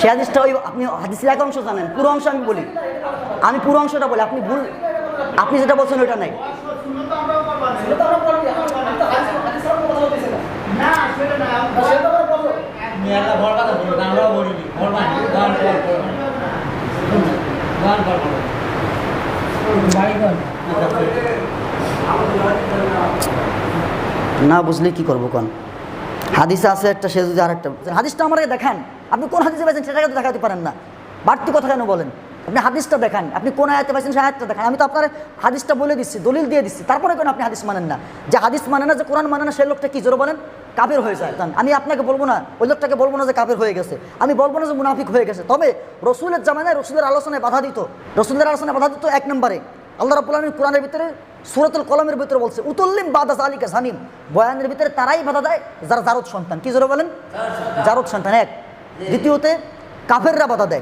সে হাদিসটা ওই আপনি হাদিসের এক অংশ জানেন, পুরো অংশ আমি বলি। আমি পুরো অংশটা বলি, আপনি ভুল আপনি যেটা বলছেন ওইটা নাই। না বুঝলে কি করব কোন? হাদিসে আছে একটা, সে যদি আর একটা হাদিসটা আমাকে দেখান। আপনি কোন হাদিসে পাইছেন সেটাকে তো দেখাতে পারেন না। বাড়তি কথা কেন বলেন? আপনি হাদিসটা দেখান। আপনি কোন আয়াতে পাইছেন সেই আয়াতটা দেখান। আমি তো আপনার হাদিসটা বলে দিচ্ছি দলিল দিয়ে দিচ্ছি। তারপরে কেন আপনি হাদিস মানেন না? যে হাদিস মানে না যে কোরআন মানে না সেই লোকটা কি? জোরে বলেন কাফের হয়ে যায়। আমি আপনাকে বলব না ওই লোকটাকে বলব না যে কাফের হয়ে গেছে। আমি বলব না যে মুনাফিক হয়ে গেছে। তবে রসুলের জামানায় রসুলের আলোচনায় বাধা দিত। রসুলের আলোচনায় বাধা দিত এক নম্বরে। আল্লাহ রাবুল আলমীর কোরআনের ভিতরে সুরতুল কলমের ভিতরে বলছে উতুল্লিম বাদাস আলিকা জানিম। বয়ানের ভিতরে তারাই বাধা দেয় যারা জারদ সন্তান। কি জোরে বলেন? জারদ সন্তান এক। দ্বিতীয়তে কাফেররা বাধা দেয়।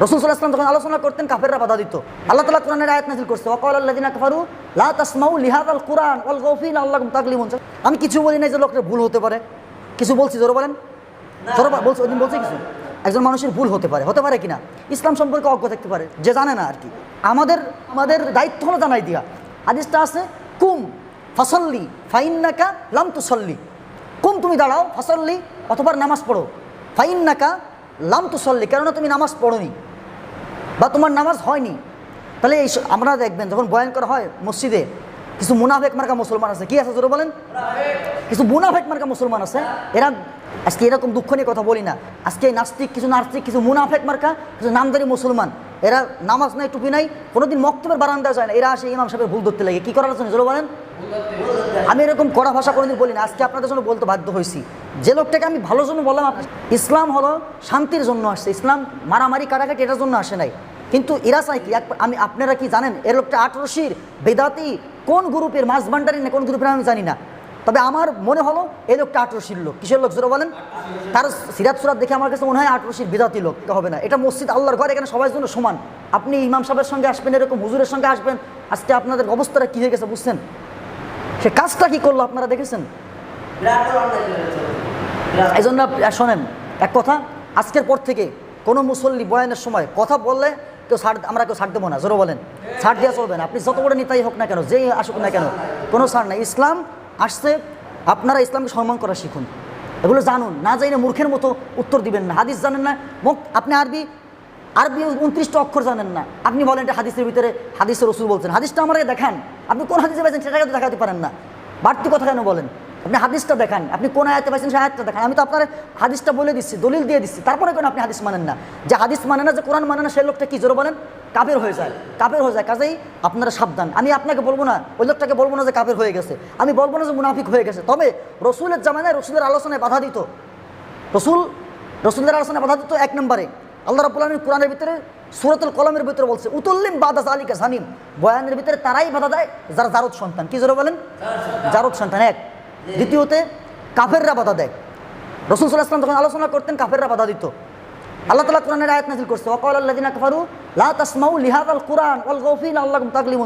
রসুল সাল্লাহ আসলাম যখন আলোচনা করতেন কাফেররা বাধা দিত। আল্লাহ তালা কোরআনের আয়াত নাজিল করছে আল্লাদিনা কাফারু লা তাসমাউ লিহাদ আল কোরআন ওয়াল গৌফিন আল্লাহ তাকলিমুন আমি কিছু বলি নাই যে লোকের ভুল হতে পারে। কিছু বলছি জোরে বলেন। জোরে বল- বলছি কিছু? একজন মানুষের ভুল হতে পারে হতে পারে কিনা? ইসলাম সম্পর্কে অজ্ঞ থাকতে পারে যে জানে না আর কি। আমাদের আমাদের দায়িত্ব হলো জানাই দিয়া। হাদিসটা আছে কুম ফসল্লি ফাইন্নাকা লাম তুসল্লি। কুম তুমি দাঁড়াও ফসল্লি অথবা নামাজ পড়ো। ফাইন্নাকা লাম তো সল্লি কেননা তুমি নামাজ পড়োনি বা তোমার নামাজ হয়নি। তাহলে এই আমরা দেখবেন যখন বয়ান করা হয় মসজিদে কিছু মুনাফেক মার্কা মুসলমান আছে। কি আছে জোরে বলেন? কিছু মুনাফেক মার্কা মুসলমান আছে। এরা আজকে এরকম দুঃখ নিয়ে কথা বলি না। আজকে এই নাস্তিক কিছু নাস্তিক কিছু মুনাফেক মার্কা কিছু নামদারি মুসলমান এরা নামাজ নাই টুপি নাই কোনোদিন মক্তবের বারান্দা যায় না। এরা আসে ইমাম সাহেবের ভুল ধরতে লাগে। কি করার জন্য জোরে বলেন? আমি এরকম কড়া ভাষা কোনোদিন বলি না। আজকে আপনাদের জন্য বলতে বাধ্য হয়েছি। যে লোকটাকে আমি ভালোর জন্য বললাম ইসলাম হলো শান্তির জন্য আসছে। ইসলাম মারামারি কাটাকাটি এটার জন্য আসে নাই। কিন্তু এরা চাই কি আমি আপনারা কি জানেন এর লোকটা আটরশির বেদাতি কোন গ্রুপের, মাছ ভান্ডারি না কোন গ্রুপের আমি জানি না। তবে আমার মনে হলো এই লোকটা আটরশির লোক। কিসের লোক জোরে বলেন? তার সিরাত সুরাত দেখে আমার কাছে মনে হয় আটরশির বেদাতি লোক হবে না। এটা মসজিদ, আল্লাহর ঘর, এখানে সবার জন্য সমান। আপনি ইমাম সাহেবের সঙ্গে আসবেন, এরকম হুজুরের সঙ্গে আসবেন, আজকে আপনাদের অবস্থাটা কী হয়ে গেছে বুঝছেন? সে কাজটা কী করল আপনারা দেখেছেন? এই জন্য শোনেন, এক কথা, আজকের পর থেকে কোনো মুসল্লি বয়ানের সময় কথা বললে কেউ ছাড়, আমরা কেউ ছাড় দেবো না, জোরো বলেন। ছাড় দেওয়া চলবে না, আপনি যত বড় নেতাই হোক না কেন, যেই আসুক না কেন, কোনো ছাড় নাই। ইসলাম আসছে, আপনারা ইসলামকে সম্মান করা শিখুন। এগুলো জানুন, না জানি মূর্খের মতো উত্তর দিবেন না। হাদিস জানেন না, মুখ, আপনি আরবি আরবি উনত্রিশটা অক্ষর জানেন না। আপনি বলেন এটা হাদিসের ভিতরে, হাদিসের রসুল বলছেন। হাদিসটা আমাকে দেখান। আপনি কোন হাদিসে পাইছেন সেটাকে দেখাতে পারেন না। বাড়তি কথা কেন বলেন? আপনি হাদিসটা দেখান আপনি কোন আয়াতে পাইছেন সেই আয়াতটা দেখান। আমি তো আপনার হাদিসটা বলে দিচ্ছি দলিল দিয়ে দিচ্ছি তারপরে কেন আপনি হাদিস মানেন না? যে হাদিস মানে না যে কোরআন মানে না সেই লোকটা কি জোরে বলেন? কাপের হয়ে যায় কাপের হয়ে যায়। কাজেই আপনারা সাবধান। আমি আপনাকে বলব না ওই লোকটাকে বলব না যে কাপের হয়ে গেছে। আমি বলব না যে মুনাফিক হয়ে গেছে। তবে রসুলের জামানায় রসুলের আলোচনায় বাধা দিত। রসুল রসুলের আলোচনায় বাধা দিত এক নম্বরে। আল্লাহ রাবুল আলমীর কোরআনের ভিতরে সুরতুল কলমের ভিতরে বলছে উতুল্লিম বাদাস আলিকা জানিম। বয়ানের ভিতরে তারাই বাধা দেয় যারা জারদ সন্তান। কি জোরে বলেন? জারদ সন্তান এক। দ্বিতীয়তে, কাফেররা বাধা দেয়। রসুল সাল্লাহ যখন আলোচনা করতেন, কাফেররা বাধা দিত। আল্লাহ তালা কোরআনের আয়াত নাজিল করছে ওকাল আল্লাহ কাফারু, লা তাসমাউ লিহাদ আল কোরআন আল গৌফিন আল্লাহ তাকলিমুন